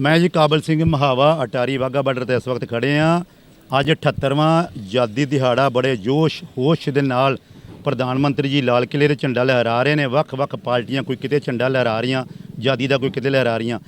ਮੈਂ ਜੀ ਕਾਬਲ ਸਿੰਘ ਮਹਾਵਾ, ਅਟਾਰੀ ਵਾਗਾ ਬਾਰਡਰ ਤੇ ਇਸ ਵਕਤ ਖੜੇ ਆ। ਅੱਜ 78ਵਾਂ ਆਜ਼ਾਦੀ ਦਿਹਾੜਾ ਬੜੇ ਜੋਸ਼, ਹੋਸ਼ ਦੇ ਨਾਲ ਪ੍ਰਧਾਨ ਮੰਤਰੀ ਜੀ ਲਾਲ ਕਿਲੇ ਤੇ ਝੰਡਾ ਲਹਿਰਾ ਰਹੇ ਨੇ। ਵੱਖ-ਵੱਖ ਪਾਰਟੀਆਂ ਕੋਈ ਕਿਤੇ ਝੰਡਾ ਲਹਿਰਾ ਰਹੀਆਂ, ਆਜ਼ਾਦੀ ਦਾ ਕੋਈ ਕਿਤੇ ਲਹਿਰਾ ਰਹੀਆਂ।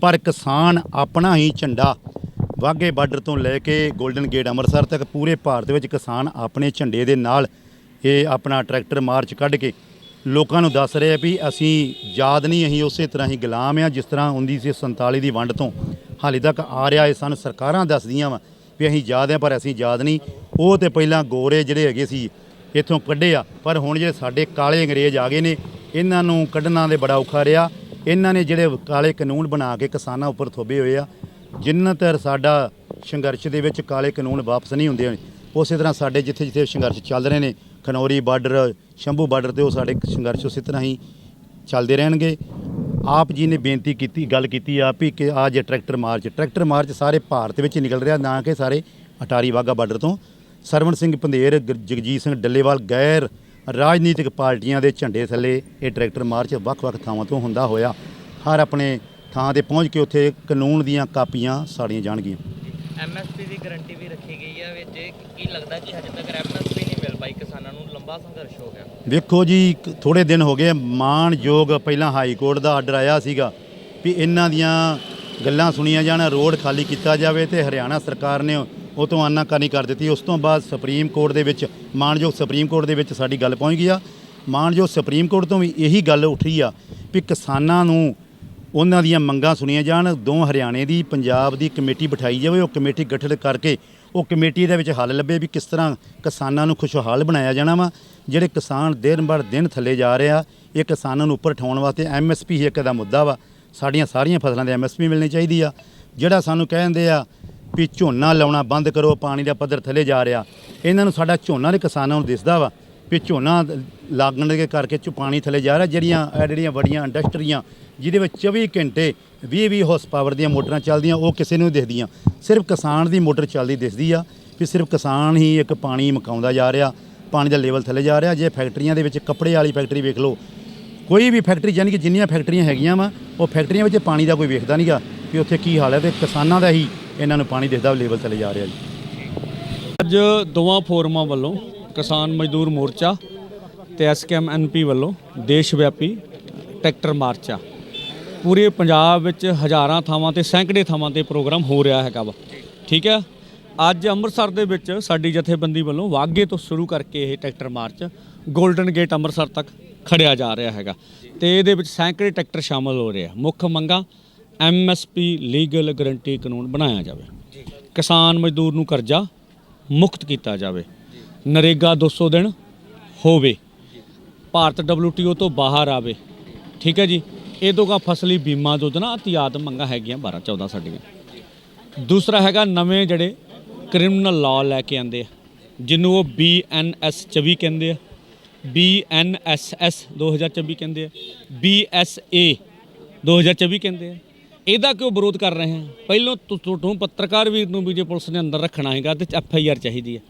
ਪਰ ਕਿਸਾਨ ਆਪਣਾ ਹੀ ਝੰਡਾ ਵਾਗੇ ਬਾਰਡਰ ਤੋਂ ਲੈ ਕੇ 골ਡਨ ਗੇਟ ਅੰਮ੍ਰਿਤਸਰ ਤੱਕ, ਪੂਰੇ ਭਾਰਤ ਵਿੱਚ ਕਿਸਾਨ ਆਪਣੇ ਝੰਡੇ ਦੇ ਨਾਲ ਇਹ ਆਪਣਾ ਟਰੈਕਟਰ ਮਾਰਚ ਕੱਢ ਕੇ ਲੋਕਾਂ ਨੂੰ ਦੱਸ ਰਹੇ ਆ ਵੀ ਅਸੀਂ ਯਾਦ ਨਹੀਂ, ਅਸੀਂ ਉਸੇ ਤਰ੍ਹਾਂ ਹੀ ਗੁਲਾਮ ਆ, ਜਿਸ ਤਰ੍ਹਾਂ 1947 ਦੀ ਵੰਡ ਤੋਂ ਹਾਲੇ ਤੱਕ ਆ ਰਿਹਾ ਇਹ ਸਾਨੂੰ। ਸਰਕਾਰਾਂ ਦੱਸਦੀਆਂ ਵਾ ਵੀ ਅਸੀਂ ਯਾਦ ਆ, ਪਰ ਅਸੀਂ ਯਾਦ ਨਹੀਂ। ਉਹ ਤੇ ਪਹਿਲਾਂ ਗੋਰੇ ਜਿਹੜੇ ਹੈਗੇ ਸੀ, ਇੱਥੋਂ ਕੱਢੇ ਆ, ਪਰ ਹੁਣ ਜਿਹੜੇ ਸਾਡੇ ਕਾਲੇ ਅੰਗਰੇਜ਼ ਆ ਗਏ ਨੇ, ਇਹਨਾਂ ਨੂੰ ਕੱਢਣਾ ਦੇ ਬੜਾ ਔਖਾ ਰਿਹਾ। ਇਹਨਾਂ ਨੇ ਜਿਹੜੇ ਕਾਲੇ ਕਾਨੂੰਨ ਬਣਾ ਕੇ ਕਿਸਾਨਾਂ ਉੱਪਰ ਥੋਬੇ ਹੋਏ ਆ, ਜਿੰਨਾ ਤਰ ਸਾਡਾ ਸੰਘਰਸ਼ ਦੇ ਵਿੱਚ ਕਾਲੇ ਕਾਨੂੰਨ ਵਾਪਸ ਨਹੀਂ ਹੁੰਦੇ ਉਸੇ ਤਰ੍ਹਾਂ ਸਾਡੇ ਜਿੱਥੇ ਜਿੱਥੇ ਸੰਘਰਸ਼ ਚੱਲ ਰਹੇ ਨੇ ਖਨੌਰੀ ਬਾਰਡਰ, ਸ਼ੰਭੂ ਬਾਰਡਰ ਤੇ ਉਹ ਸਾਡੇ ਸੰਘਰਸ਼ ਉਸੇ ਤਰ੍ਹਾਂ ਹੀ ਚੱਲਦੇ ਰਹਿਣਗੇ। ਆਪ ਜੀ ਨੇ ਬੇਨਤੀ ਕੀਤੀ, ਗੱਲ ਕੀਤੀ ਆਪ ਹੀ ਕਿ ਆ ਜੇ ਟਰੈਕਟਰ ਮਾਰਚ ਟਰੈਕਟਰ ਮਾਰਚ ਸਾਰੇ ਭਾਰਤ ਵਿੱਚ ਨਿਕਲ ਰਿਹਾ, ਨਾ ਕਿ ਸਾਰੇ ਅਟਾਰੀ ਵਾਗਾ ਬਾਰਡਰ ਤੋਂ। ਸਰਵਣ ਸਿੰਘ ਪੰਧੇਰ, ਗ- ਜਗਜੀਤ ਸਿੰਘ ਡੱਲੇਵਾਲ ਗੈਰ ਰਾਜਨੀਤਿਕ ਪਾਰਟੀਆਂ ਦੇ ਝੰਡੇ ਥੱਲੇ ਇਹ ਟਰੈਕਟਰ ਮਾਰਚ ਵੱਖ-ਵੱਖ ਥਾਵਾਂ ਤੋਂ ਹੁੰਦਾ ਹੋਇਆ, ਹਰ ਆਪਣੇ ਥਾਂ ਤੇ ਪਹੁੰਚ ਕੇ ਉੱਥੇ ਕਾਨੂੰਨ ਦੀਆਂ ਕਾਪੀਆਂ ਸਾੜੀਆਂ ਜਾਣਗੀਆਂ। ਐਮਐਸਪੀ ਦੀ ਗਾਰੰਟੀ ਵੀ ਰੱਖੀ ਗਈ ਹੈ ਵਿੱਚ, ਕੀ ਲੱਗਦਾ ਕਿ ਹਜੇ ਤੱਕ ਐਮਐਸਪੀ ਮਿਲ ਪਾਈ ਕਿਸਾਨਾਂ ਨੂੰ ਲੰਬਾ ਸੰਘਰਸ਼ ਹੋ ਗਿਆ। ਵੇਖੋ ਜੀ ਥੋੜੇ ਦਿਨ ਹੋ ਗਏ ਮਾਨਯੋਗ ਪਹਿਲਾਂ ਹਾਈ ਕੋਰਟ ਦਾ ਆਰਡਰ ਆਇਆ ਸੀਗਾ ਵੀ ਇਹਨਾਂ ਦੀਆਂ ਗੱਲਾਂ ਸੁਣੀਆਂ ਜਾਣ, ਰੋਡ ਖਾਲੀ ਕੀਤਾ ਜਾਵੇ ਤੇ ਹਰਿਆਣਾ ਸਰਕਾਰ ਨੇ ਉਹ ਤੋਂ ਆਨਾਕਾਨੀ ਕਰ ਦਿੱਤੀ। ਉਸ ਤੋਂ ਬਾਅਦ ਸੁਪਰੀਮ ਕੋਰਟ ਦੇ ਵਿੱਚ ਮਾਨਯੋਗ ਸੁਪਰੀਮ ਕੋਰਟ ਦੇ ਵਿੱਚ ਸਾਡੀ ਗੱਲ ਪਹੁੰਚ ਗਈ ਆ। ਮਾਨਯੋਗ ਸੁਪਰੀਮ ਕੋਰਟ ਤੋਂ ਵੀ ਇਹੀ ਗੱਲ ਉੱਠੀ ਆ ਵੀ ਕਿਸਾਨਾਂ ਨੂੰ ਉਹਨਾਂ ਦੀਆਂ ਮੰਗਾਂ ਸੁਣੀਆਂ ਜਾਣ, ਦੋ ਹਰਿਆਣੇ ਦੀ, ਪੰਜਾਬ ਦੀ ਕਮੇਟੀ ਬਿਠਾਈ ਜਾਵੇ, ਉਹ ਕਮੇਟੀ ਗਠਿਤ ਕਰਕੇ ਉਹ ਕਮੇਟੀ ਦੇ ਵਿੱਚ ਹੱਲ ਲੱਭੇ ਵੀ ਕਿਸ ਤਰ੍ਹਾਂ ਕਿਸਾਨਾਂ ਨੂੰ ਖੁਸ਼ਹਾਲ ਬਣਾਇਆ ਜਾਣਾ ਵਾ। ਜਿਹੜੇ ਕਿਸਾਨ ਦਿਨ ਬਰ ਦਿਨ ਥੱਲੇ ਜਾ ਰਿਹਾ ਇਹ ਕਿਸਾਨਾਂ ਨੂੰ ਉੱਪਰ ਉਠਾਉਣ ਵਾਸਤੇ ਐਮਐਸਪੀ ਹੀ ਇੱਕ ਦਾ ਮੁੱਦਾ ਵਾ। ਸਾਡੀਆਂ ਸਾਰੀਆਂ ਫਸਲਾਂ ਦੇ ਐਮਐਸਪੀ ਮਿਲਣੀ ਚਾਹੀਦੀ ਆ। ਜਿਹੜਾ ਸਾਨੂੰ ਕਹਿੰਦੇ ਆ ਵੀ ਝੋਨਾ ਲਾਉਣਾ ਬੰਦ ਕਰੋ, ਪਾਣੀ ਦਾ ਪੱਧਰ ਥੱਲੇ ਜਾ ਰਿਹਾ। ਇਹਨਾਂ ਨੂੰ ਸਾਡਾ ਝੋਨਾ ਦੇ ਕਿਸਾਨਾਂ ਨੂੰ ਦਿਸਦਾ ਵਾ। ਵੀ ਝੋਨਾ ਲੱਗਣ ਦੇ ਕਰਕੇ ਚ ਪਾਣੀ ਥੱਲੇ ਜਾ ਰਿਹਾ, ਜਿਹੜੀਆਂ ਇਹ ਜਿਹੜੀਆਂ ਵੱਡੀਆਂ ਇੰਡਸਟਰੀਆਂ, ਜਿਹਦੇ ਵਿੱਚ 24 ਘੰਟੇ 20 20 ਹਾਰਸ ਪਾਵਰ ਦੀਆਂ ਮੋਟਰਾਂ ਚੱਲਦੀਆਂ, ਉਹ ਕਿਸੇ ਨੂੰ ਨਹੀਂ ਦਿਖਦੀਆਂ। ਸਿਰਫ ਕਿਸਾਨ ਦੀ ਮੋਟਰ ਚੱਲਦੀ ਦਿਸਦੀ ਆ, ਵੀ ਸਿਰਫ ਕਿਸਾਨ ਹੀ ਇੱਕ ਪਾਣੀ ਮਕਾਉਂਦਾ ਜਾ ਰਿਹਾ, ਪਾਣੀ ਦਾ ਲੈਵਲ ਥੱਲੇ ਜਾ ਰਿਹਾ। ਜੇ ਫੈਕਟਰੀਆਂ ਦੇ ਵਿੱਚ ਕੱਪੜੇ ਵਾਲੀ ਫੈਕਟਰੀ ਵੇਖ ਲਓ, ਕੋਈ ਵੀ ਫੈਕਟਰੀ ਯਾਨੀ ਕਿ ਜਿੰਨੀਆਂ ਫੈਕਟਰੀਆਂ ਹੈਗੀਆਂ ਵਾ, ਉਹ ਫੈਕਟਰੀਆਂ ਵਿੱਚ ਪਾਣੀ ਦਾ ਕੋਈ ਵੇਖਦਾ ਨਹੀਂਗਾ ਵੀ ਉੱਥੇ ਕੀ ਹਾਲ ਹੈ ਤੇ ਕਿਸਾਨਾਂ ਦਾ ਹੀ ਇਹਨਾਂ ਨੂੰ ਪਾਣੀ ਦਿਸਦਾ ਲੈਵਲ ਥੱਲੇ ਜਾ ਰਿਹਾ ਜੀ। ਅੱਜ ਦੋਵਾਂ ਫੋਰਮਾਂ ਵੱਲੋਂ ਕਿਸਾਨ ਮਜ਼ਦੂਰ ਮੋਰਚਾ ਤੇ ਐਸਕੇਐਮ ਐਨਪੀ ਵੱਲੋਂ ਦੇਸ਼ ਵਿਆਪੀ ਟਰੈਕਟਰ ਮਾਰਚ। ਆ ਪੂਰੇ ਪੰਜਾਬ ਵਿੱਚ ਹਜ਼ਾਰਾਂ ਥਾਵਾਂ ਤੇ, ਸੈਂਕੜੇ ਥਾਵਾਂ ਤੇ ਪ੍ਰੋਗਰਾਮ ਹੋ ਰਿਹਾ ਹੈਗਾ ਵਾ। ਠੀਕ ਹੈ? ਅੱਜ ਅੰਮ੍ਰਿਤਸਰ ਦੇ ਵਿੱਚ ਸਾਡੀ ਜਥੇਬੰਦੀ ਵੱਲੋਂ ਵਾਗੇ ਤੋਂ ਸ਼ੁਰੂ ਕਰਕੇ ਇਹ tractor march golden gate Amritsar ਤੱਕ ਖੜਿਆ ਜਾ ਰਿਹਾ ਹੈਗਾ। ਤੇ ਇਹਦੇ ਵਿੱਚ ਸੈਂਕੜੇ ਟਰੈਕਟਰ ਸ਼ਾਮਲ ਹੋ ਰਹੇ ਆ। ਮੁੱਖ ਮੰਗਾਂ ਐਮਐਸਪੀ ਲੀਗਲ ਗਰੰਟੀ ਕਾਨੂੰਨ ਬਣਾਇਆ ਜਾਵੇ। ਕਿਸਾਨ ਮਜ਼ਦੂਰ ਨੂੰ ਕਰਜ਼ਾ ਮੁਕਤ ਕੀਤਾ ਜਾਵੇ। ਨਰੇਗਾ 200 ਦਿਨ ਹੋਵੇ। ਭਾਰਤ WTO ਤੋਂ ਬਾਹਰ ਆਵੇ। ਠੀਕ ਹੈ ਜੀ? ਇਹ ਦੋਗਾ ਫਸਲੀ ਬੀਮਾ ਯੋਜਨਾ ਅਤਿਆਦ ਮੰਗਾਂ ਹੈਗੀਆਂ 12 14 ਸਾਡੀਆਂ। ਦੂਸਰਾ ਹੈਗਾ ਨਵੇਂ ਜਿਹੜੇ ਕ੍ਰਿਮੀਨਲ ਲਾਅ ਲੈ ਕੇ ਆਂਦੇ ਆ, ਜਿਹਨੂੰ ਉਹ BNS 24 ਕਹਿੰਦੇ ਆ। BNSS 2024 ਕਹਿੰਦੇ ਆ। BSA 2024 ਕਹਿੰਦੇ ਆ। ਇਹਦਾ ਕਿਉਂ ਵਿਰੋਧ ਕਰ ਰਹੇ ਹਾਂ ਪਹਿਲੋਂ ਤੁਹਾਨੂੰ ਪੱਤਰਕਾਰ ਵੀਰ ਨੂੰ ਵੀ ਜੇ ਪੁਲਿਸ ਨੇ ਅੰਦਰ ਰੱਖਣਾ ਹੈਗਾ, ਤੇ ਐਫ ਆਈ ਆਰ ਚਾਹੀਦੀ ਹੈ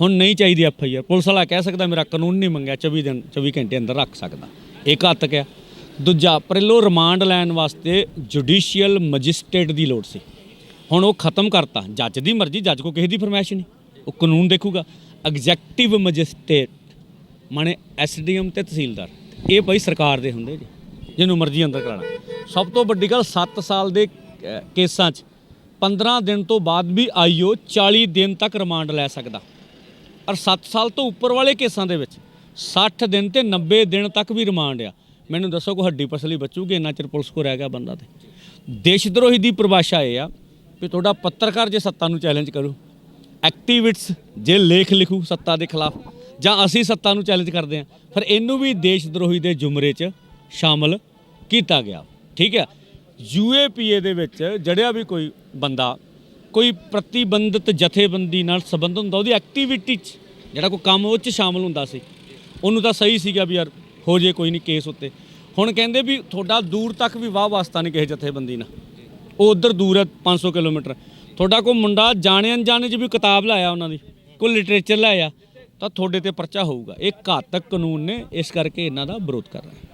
ਹੁਣ ਨਹੀਂ ਚਾਹੀਦੀ ਐਫ ਆਈ ਆਰ ਪੁਲਿਸ ਵਾਲਾ ਕਹਿ ਸਕਦਾ ਮੇਰਾ ਕਾਨੂੰਨ ਨਹੀਂ ਮੰਗਿਆ 24 ਦਿਨ 24 ਘੰਟੇ ਅੰਦਰ ਰੱਖ ਸਕਦਾ। ਇਹ ਘਾਤਕ ਹੈ ਦੂਜਾ ਪਹਿਲੋਂ ਰਿਮਾਂਡ ਲੈਣ ਵਾਸਤੇ ਜੁਡੀਸ਼ੀਅਲ ਮੈਜਿਸਟ੍ਰੇਟ ਦੀ ਲੋੜ ਸੀ। ਹੁਣ ਉਹ ਖਤਮ ਕਰਤਾ। ਜੱਜ ਦੀ ਮਰਜ਼ੀ, ਜੱਜ ਕੋ ਕਿਸੇ ਦੀ ਫਰਮਾਇਸ਼ ਨਹੀਂ। ਉਹ ਕਾਨੂੰਨ ਦੇਖੂਗਾ। ਐਗਜ਼ੈਕਟਿਵ ਮੈਜਿਸਟ੍ਰੇਟ ਮਾਣੇ ਐਸਡੀਐਮ ਤੇ ਤਹਿਸੀਲਦਾਰ। ਇਹ ਭਾਈ ਸਰਕਾਰ ਦੇ ਹੁੰਦੇ ਜੀ, ਜਿਹਨੂੰ ਮਰਜ਼ੀ ਅੰਦਰ ਕਰਾਣਾ ਸਭ ਤੋਂ ਵੱਡੀ ਗੱਲ 7 ਸਾਲ ਦੇ ਕੇਸਾਂ 'ਚ। 15 ਦਿਨ ਤੋਂ ਬਾਅਦ ਵੀ ਆਈਓ 40 ਦਿਨ ਤੱਕ ਰਿਮਾਂਡ ਲੈ ਸਕਦਾ। ਔਰ 7 ਸਾਲ ਤੋਂ ਉੱਪਰ ਵਾਲੇ ਕੇਸਾਂ ਦੇ ਵਿੱਚ 60 ਦਿਨ ਤੇ 90 ਦਿਨ ਤੱਕ ਵੀ ਰਿਮਾਂਡ ਆ। ਮੈਨੂੰ ਦੱਸੋ ਕੋ ਹੱਡੀ ਪਸਲੀ ਬਚੂਗੀ, ਇੰਨਾ ਚਿਰ ਪੁਲਿਸ ਕੋ ਰਹਿ ਗਿਆ ਬੰਦਾ ਤੇ। ਦੇਸ਼ ਦਰੋਹੀ ਦੀ ਪਰਿਭਾਸ਼ਾ ਇਹ ਆ ਵੀ ਤੁਹਾਡਾ ਪੱਤਰਕਾਰ ਜੇ ਸੱਤਾ ਨੂੰ ਚੈਲੰਜ ਕਰੂ ਐਕਟਿਵਿਸਟ ਜੇ ਲੇਖ ਲਿਖੂ ਸੱਤਾ ਦੇ ਖਿਲਾਫ, ਜਾਂ ਅਸੀਂ ਸੱਤਾ ਨੂੰ ਚੈਲੰਜ ਕਰਦੇ ਹਾਂ, ਫਿਰ ਇਹਨੂੰ ਵੀ ਦੇਸ਼ ਦਰੋਹੀ ਦੇ ਜ਼ੁਮਰੇ 'ਚ ਸ਼ਾਮਲ ਕੀਤਾ ਗਿਆ। ਠੀਕ ਹੈ? ਯੂਏਪੀਏ ਦੇ ਵਿੱਚ ਜੜਿਆ ਵੀ ਕੋਈ ਬੰਦਾ ਕੋਈ ਪ੍ਰਤੀਬੰਧਿਤ ਜਥੇਬੰਦੀ ਨਾਲ ਸੰਬੰਧ ਹੁੰਦਾ, ਉਹਦੀ ਐਕਟੀਵਿਟੀ 'ਚ ਜਿਹੜਾ ਕੋਈ ਕੰਮ ਉਹ 'ਚ ਸ਼ਾਮਲ ਹੁੰਦਾ ਸੀ। ਉਹਨੂੰ ਤਾਂ ਸਹੀ ਸੀਗਾ ਵੀ ਯਾਰ ਹੋ ਜੇ ਕੋਈ ਨਹੀਂ ਕੇਸ ਉੱਤੇ। ਹੁਣ ਕਹਿੰਦੇ ਵੀ ਤੁਹਾਡਾ ਦੂਰ ਤੱਕ ਵੀ ਵਾਹ ਵਾਸਤਾ ਨਹੀਂ ਕਿਸੇ ਜਥੇਬੰਦੀ ਨਾਲ। ਉਹ ਉਧਰ ਦੂਰ ਹੈ 500 ਕਿਲੋਮੀਟਰ। ਤੁਹਾਡਾ ਕੋਈ ਮੁੰਡਾ ਜਾਣੇ ਅਣਜਾਣੇ 'ਚ ਵੀ ਕਿਤਾਬ ਲਾਇਆ ਉਹਨਾਂ ਦੀ, ਕੋਈ ਲਿਟਰੇਚਰ ਲਾਇਆ, ਤਾਂ ਤੁਹਾਡੇ ਤੇ ਪਰਚਾ ਹੋਊਗਾ। ਇਹ ਘਾਤਕ ਕਾਨੂੰਨ ਨੇ ਇਸ ਕਰਕੇ ਇਹਨਾਂ ਦਾ ਵਿਰੋਧ ਕਰ ਰਹੇ